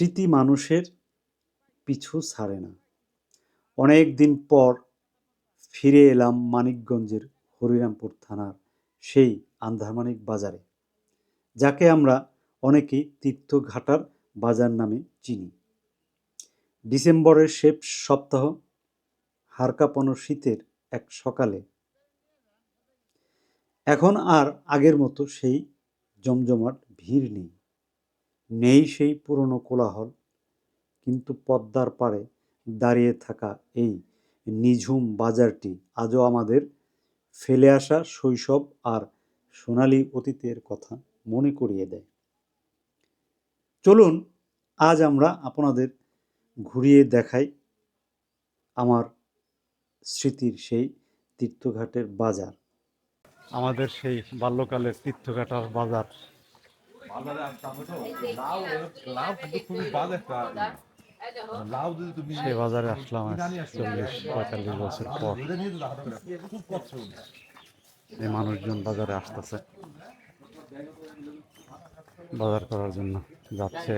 স্মৃতি মানুষের পিছু ছাড়ে না। অনেক দিন পর ফিরে এলাম মানিকগঞ্জের হরিরামপুর থানার সেই আন্ধারমানিক বাজারে, যাকে আমরা অনেকেই তীর্থঘাটার বাজার নামে চিনি। ডিসেম্বরের শেষ সপ্তাহ, হারকাপনো শীতের এক সকালে। এখন আর আগের মতো সেই জমজমাট ভিড় নেই। নেই সেই পুরনো কোলাহল, কিন্তু পদ্মার পাড়ে দাঁড়িয়ে থাকা এই নিঝুম বাজারটি আজও আমাদের ফেলে আসা শৈশব আর সোনালী অতীতের কথা মনে করিয়ে দেয়। চলুন আজ আমরা আপনাদের ঘুরিয়ে দেখাই আমার স্মৃতির সেই তীর্থঘাটের বাজার। আমাদের সেই বাল্যকালের তীর্থঘাটার বাজার। লাউ সেই বাজারে আসলাম চল্লিশ পঁয়তাল্লিশ বছর পর। এই মানুষজন বাজারে আসতেছে। বাজার করার জন্য যাচ্ছে।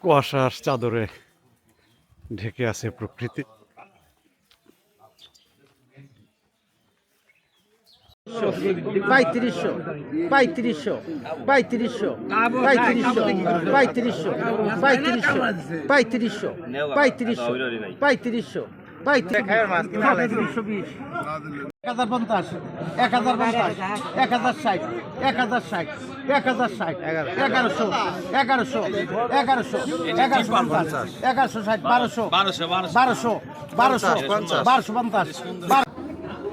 কুয়াশার চাদরে ঢেকে আছে প্রকৃতি। পঁয়ত্রিশশো পঁয়ত্রিশশো পঁয়ত্রিশশো পঁয়ত্রিশশো পঁয়ত্রিশশো পঁয়ত্রিশশো পঁয়ত্রিশশো পঁয়ত্রিশশো পঁয়ত্রিশশো এক হাজার পঞ্চাশ এক হাজার পঞ্চাশ এক হাজার ষাট এক হাজার ষাট এক হাজার ষাট এগারোশো এগারোশো এগারোশো এগারোশো পঞ্চাশ এগারোশো ষাট বারোশো বারোশো বারোশো বারোশো বারোশো পঞ্চাশ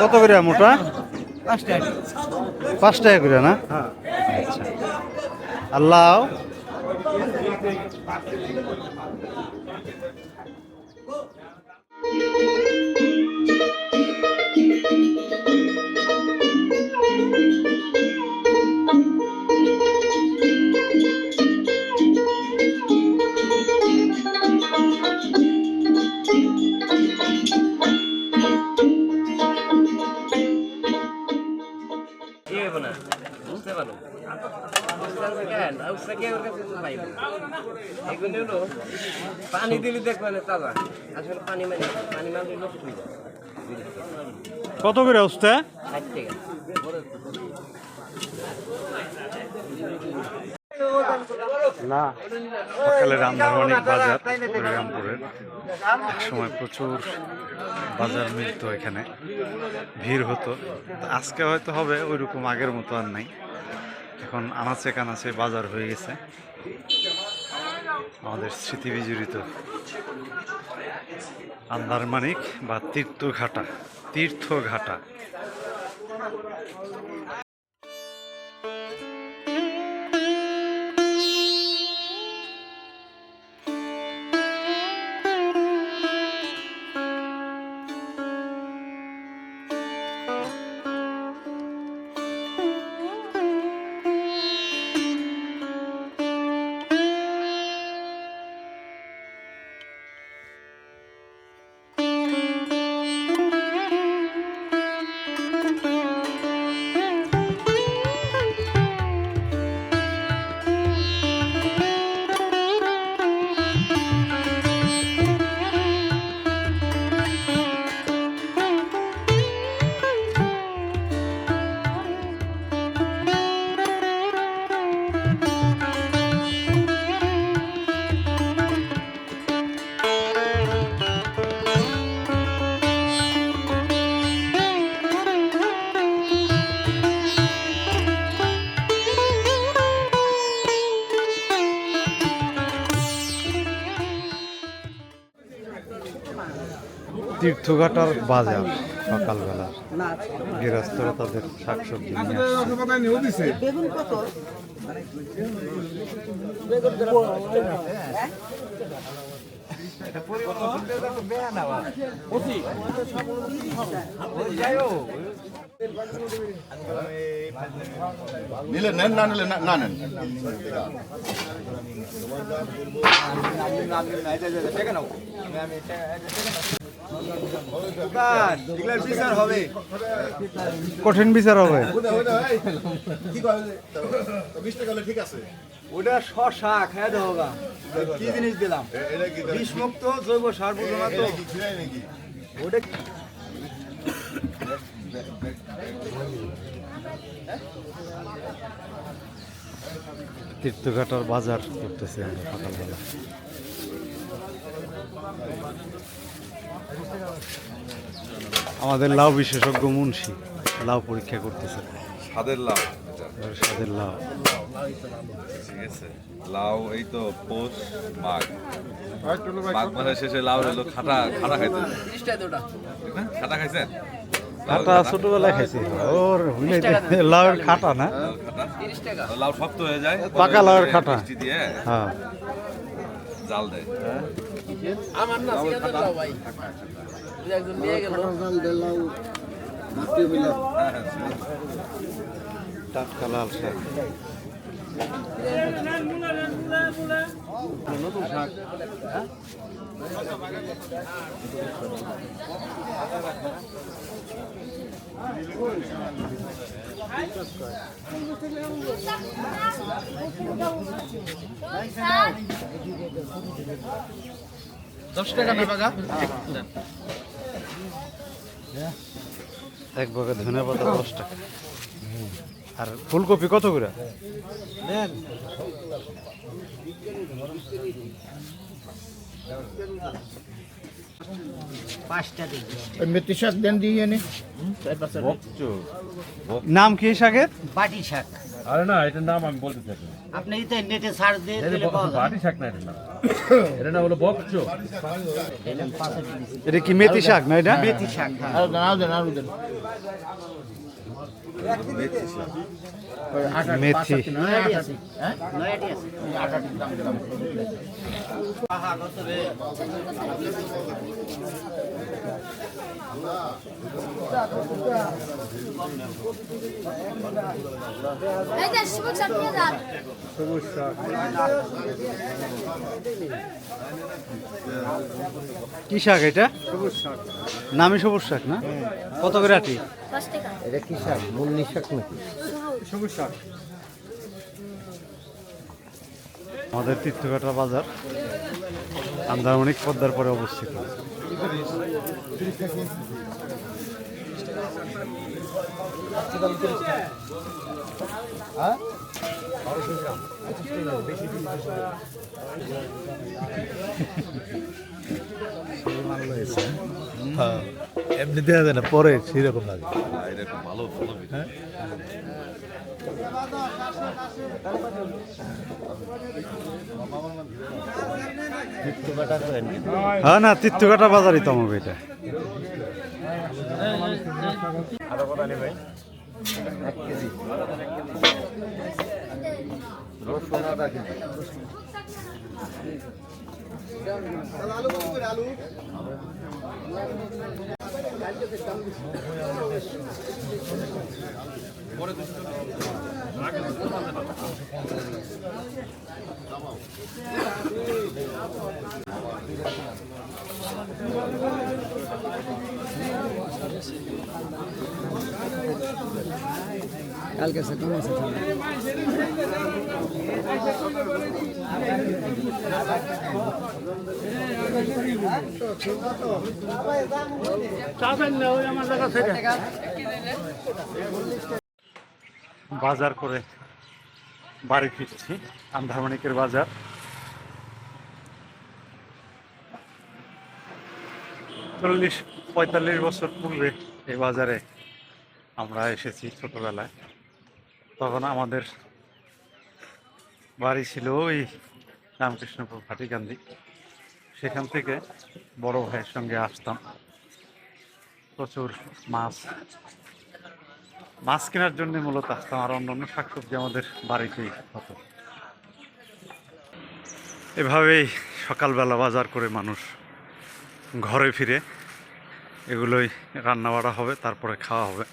কত করে মোটা? পাঁচ টাকা করে। না? আচ্ছা। আল্লাহ কি হইব না? বুঝতে পারো পানি দিলে দেখবেন তাজা। আসলে পানি মানে পানি মানে কত করে আসতে না সকালে রামধারণিক বাজার রামপুরের সময় প্রচুর বাজার মিলত এখানে। ভিড় হতো। আজকে হয়তো হবে ওইরকম আগের মতো আর নাই। এখন আনাচে কানাচে বাজার হয়ে গেছে। আমাদের স্মৃতি বিজড়িত। আন্দারমানিক বা তীর্থঘাটা। তীর্থঘাটা। তীর্থঘাটার বাজার সকালবেলা। গৃহস্থরা তাদের শাকসবজি নিয়ে আসছে। নিলে নেন না নিলে না- কঠিন বিচার হবে। ঠিক আছে। ওটা শশা খায় দেওয়া কি জিনিস দিলাম? বিষমুক্ত জৈব সার বুঝো না তো। ওটা তীর্থঘাটার বাজার করতেছি আমরা সকালবেলা। আমাদের লাউ বিশেষজ্ঞ মুন্সি লাউ পরীক্ষা করতেছে। স্বাদের লাউ এটা স্বাদের লাউ। ঠিক আছে। লাউ এই তো পৌষ মাঘ। মাঘ মাসের শেষে লাউ হলো খাটা খাটা খাইতে খাটা খাইছেন? খাটা ছোটবেলায় খাইছি। ওর লাউয়ের খাটা না? লাউ শক্ত হয়ে যায় পাকা লাউয়ের খাটা। দিয়ে হ্যাঁ। জাল দেয়। আমার না সিয়াদের ভাই। ওই একজন নিয়ে গেল। টাটকা লাল শাক। এক বগে ধনে পাতা দশ টাকা। আর ফুলকপি কত করে? মেথি শাক দেন দিয়ে নাম কি শাকের? বাটি শাক। আরে না এটার নাম আমি বলতে চাই আপনি তো নেটে সার্চ দিয়ে দিলে পাওয়া যাবে। বাটি শাক না এটা না এটা না হলো বকচো এটা কি মেথি শাক না এটা? মেথি শাক আর আরও দেন মেথি। কি শাক এটা? নামই সবুজ শাক না? কত করে আটি? টাকা। এটা কি শাক? মুন্নি শাক নাকি? আমাদের তীর্থঘাটা বাজার আন্দারমণিক পদ্মার পরে অবস্থিত। এমনি দেওয়া যায় না, পরে সেরকম লাগে। এটা ভালো ভালো হ্যাঁ। হ্যাঁ না তীর্থঘাটা বাজারই তো আমাকে এটা আলু কালকে সে কম বাজার করে বাড়ি ফিরছি আন্ধারমণিকের বাজার। চল্লিশ, পঁয়তাল্লিশ বছর পূর্বে এই বাজারে আমরা এসেছি ছোটবেলায়। তখন আমাদের বাড়ি ছিল ওই রামকৃষ্ণপুর ভাটিকান্দি সেখান থেকে বড় ভাইয়ের সঙ্গে আসতাম। প্রচুর মাছ মাছ কেনার জন্য মূলত আসতাম আর অন্যান্য শাকসবজি আমাদের বাড়িতেই হতো। এভাবেই সকালবেলা বাজার করে মানুষ ঘরে ফিরে। এগুলোই রান্না বাড়া হবে, তারপরে খাওয়া হবে।